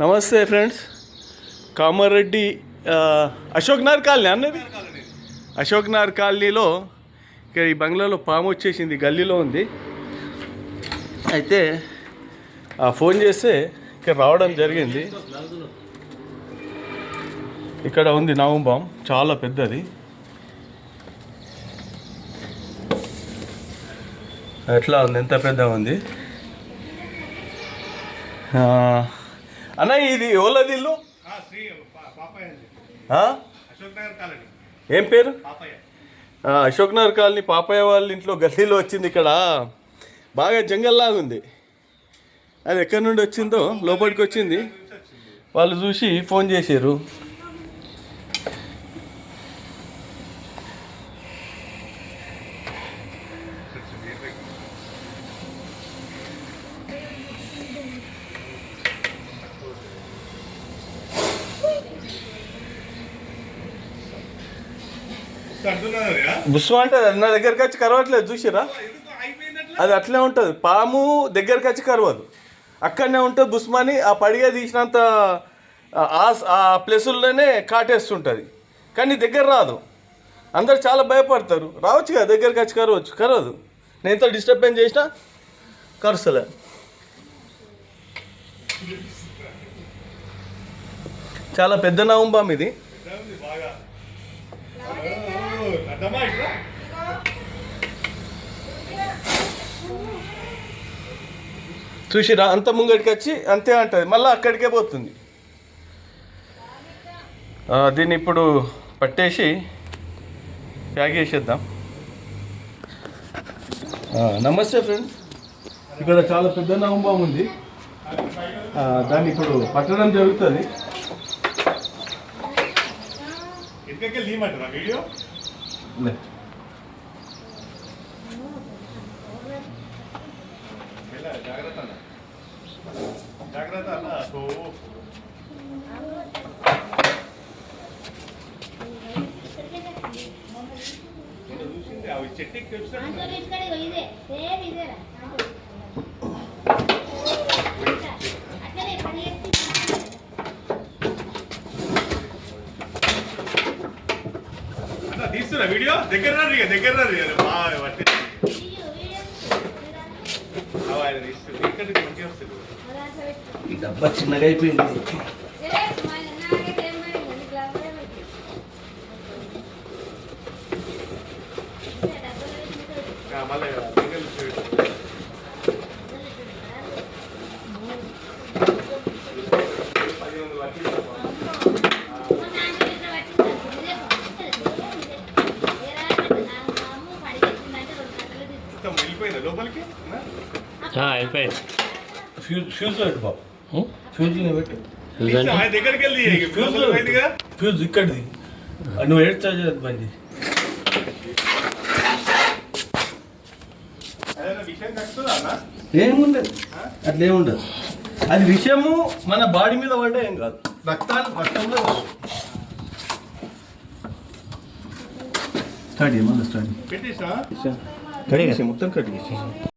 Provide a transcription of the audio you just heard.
నమస్తే ఫ్రెండ్స్. కామారెడ్డి అశోక్ నార్ కాలనీ అన్నది? అశోక్ నార్ కాలనీలో ఇక్కడ ఈ బంగ్లాలో పాము వచ్చేసింది గల్లీలో ఉంది. అయితే ఆ ఫోన్ చేస్తే ఇక్కడ రావడం జరిగింది. ఇక్కడ ఉంది నవంబాం చాలా పెద్దది. ఎట్లా ఉంది? ఎంత పెద్దగా ఉంది? అన్న ఇది ఓలది ఇల్లు? ఏం పేరు? అశోక్ నగర్ కాలనీ పాపయ్య వాళ్ళ ఇంట్లో గల్లీలో వచ్చింది ఇక్కడ. బాగా జంగల్లాగా ఉంది. అది ఎక్కడి నుండి వచ్చిందో? లోపలికి వచ్చింది? వాళ్ళు చూసి ఫోన్ చేశారు. బుస్సు అంటే నా దగ్గరికి వచ్చి కరవట్లేదు చూసిరా అది అట్లే ఉంటుంది. పాము దగ్గరికి వచ్చి కరవదు. అక్కడనే ఉంటుంది బుస్మాని ఆ పడిగా తీసినంత ఆ- ప్లేసుల్లోనే కాటేస్తుంటుంది. కానీ దగ్గర రాదు. అందరు చాలా భయపడతారు. రావచ్చు కదా దగ్గరికి వచ్చి కరవచ్చు. కరవదు. నేను ఎంత డిస్టర్బెన్స్ చేసినా కరుస్తలే. చాలా పెద్ద నవంబాం ఇది. ఉంది బాగా. ఓ, అర్థమా ఇట్లా చూసిరా అంత ముంగడికి వచ్చి అంతే అంటుంది. మళ్ళీ అక్కడికే పోతుంది. దీన్ని ఇప్పుడు పట్టేసి ప్యాక్ చేసేద్దాం. నమస్తే ఫ్రెండ్స్. ఇక్కడ చాలా పెద్ద నవంబాం ఉంది. దాన్ని ఇప్పుడు పట్టడం జరుగుతుంది. వీడియో? లే. ఎలా, జాగ్రత్త జాగ్రత్త అన్న చూసింది అవి చెట్టుకి వచ్చినట్టు అన్న తీస్తున్నా వీడియో? దగ్గర ఇక దగ్గర ఇక బాగా పట్టి డబ్బా చిన్నగా అయిపోయింది. మళ్ళీ వెళ్ళిపోయిందా. ఫ్యూజ్ పెట్టు బాబు. పెట్టు. ఆయన దగ్గరికి వెళ్ళి ఇక్కడిది. నువ్వు ఏడ్ చార్జ్ బంద్ ఏముండదు. అట్లా ఏముండదు అది విషయము మన బాడీ మీద పడ్డా ఏం కాదు. రక్తాన్ని రక్తంలో స్టార్ట్ మళ్ళీ స్టార్ట్ పెట్టేసా 그래. 못된 거리겠지.